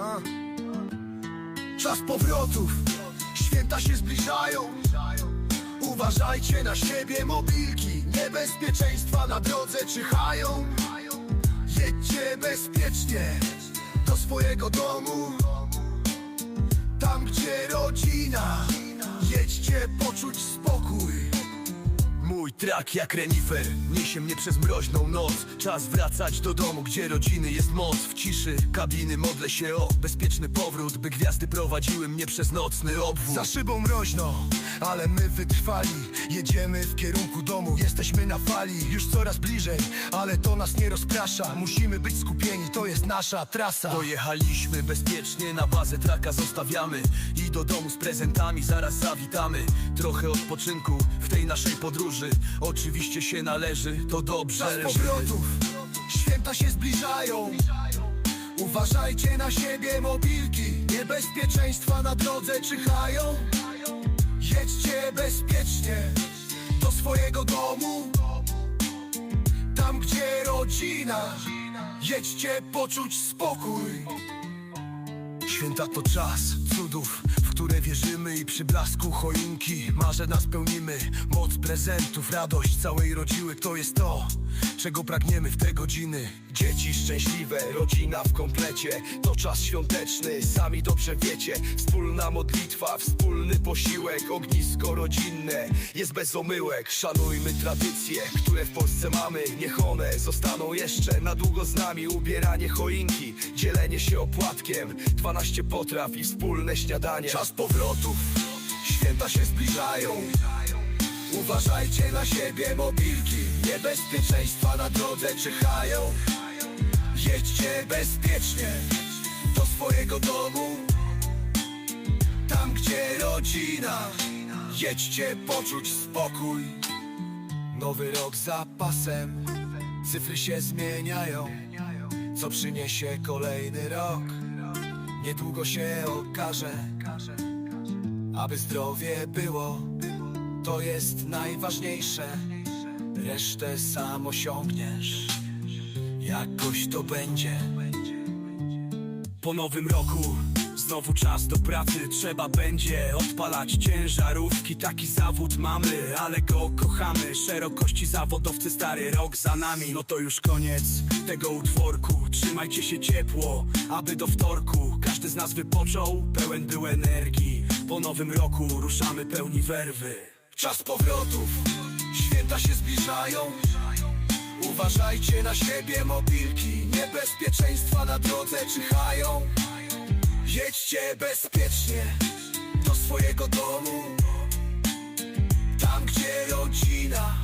A. Czas powrotów, święta się zbliżają. Uważajcie na siebie mobilki. Niebezpieczeństwa na drodze czyhają. Jedźcie bezpiecznie do swojego domu trak jak renifer. Niesie mnie przez mroźną noc. Czas wracać do domu, gdzie rodziny jest moc. W ciszy kabiny modlę się o bezpieczny powrót By gwiazdy prowadziły mnie przez nocny obwód. Za szybą mroźno, ale my wytrwali Jedziemy w kierunku domu, jesteśmy na fali Już coraz bliżej, ale to nas nie rozprasza. Musimy być skupieni, to jest nasza trasa. Dojechaliśmy bezpiecznie, na bazę traka zostawiamy. I do domu z prezentami zaraz zawitamy. Trochę odpoczynku w tej naszej podróży. Oczywiście się należy, to dobrze. Czas powrotów, święta się zbliżają. Uważajcie na siebie mobilki. Niebezpieczeństwa na drodze czyhają Jedźcie bezpiecznie do swojego domu. Tam gdzie rodzina Jedźcie poczuć spokój. Święta to czas cudów, w które wierzymy i przy blasku choinki. Marzę nas pełnimy, moc prezentów, radość całej rodziny To jest to, czego pragniemy w te godziny? Dzieci szczęśliwe, rodzina w komplecie. To czas świąteczny, sami dobrze wiecie. Wspólna modlitwa, wspólny posiłek Ognisko rodzinne. Jest bez omyłek Szanujmy tradycje, które w Polsce mamy. Niech one zostaną jeszcze na długo z nami. Ubieranie choinki, dzielenie się opłatkiem. 12 potraw i wspólne śniadanie. Czas powrotów, święta się zbliżają Uważajcie na siebie mobilki. Niebezpieczeństwa na drodze czyhają. Jedźcie bezpiecznie do swojego domu. Tam gdzie rodzina. Jedźcie poczuć spokój. Nowy rok za pasem. Cyfry się zmieniają. Co przyniesie kolejny rok? Niedługo się okaże Aby zdrowie było To jest najważniejsze. Resztę sam osiągniesz. Jakoś to będzie. Po nowym roku Znowu czas do pracy, trzeba będzie odpalać ciężarówki. Taki zawód mamy, ale go kochamy. Szerokości zawodowcy, stary rok za nami. No to już koniec tego utworku. Trzymajcie się ciepło, aby do wtorku Każdy z nas wypoczął, pełen był energii. Po nowym roku ruszamy pełni werwy Czas powrotów, święta się zbliżają. Uważajcie na siebie mobilki. Niebezpieczeństwa na drodze czyhają. Jedźcie bezpiecznie do swojego domu. Tam gdzie rodzina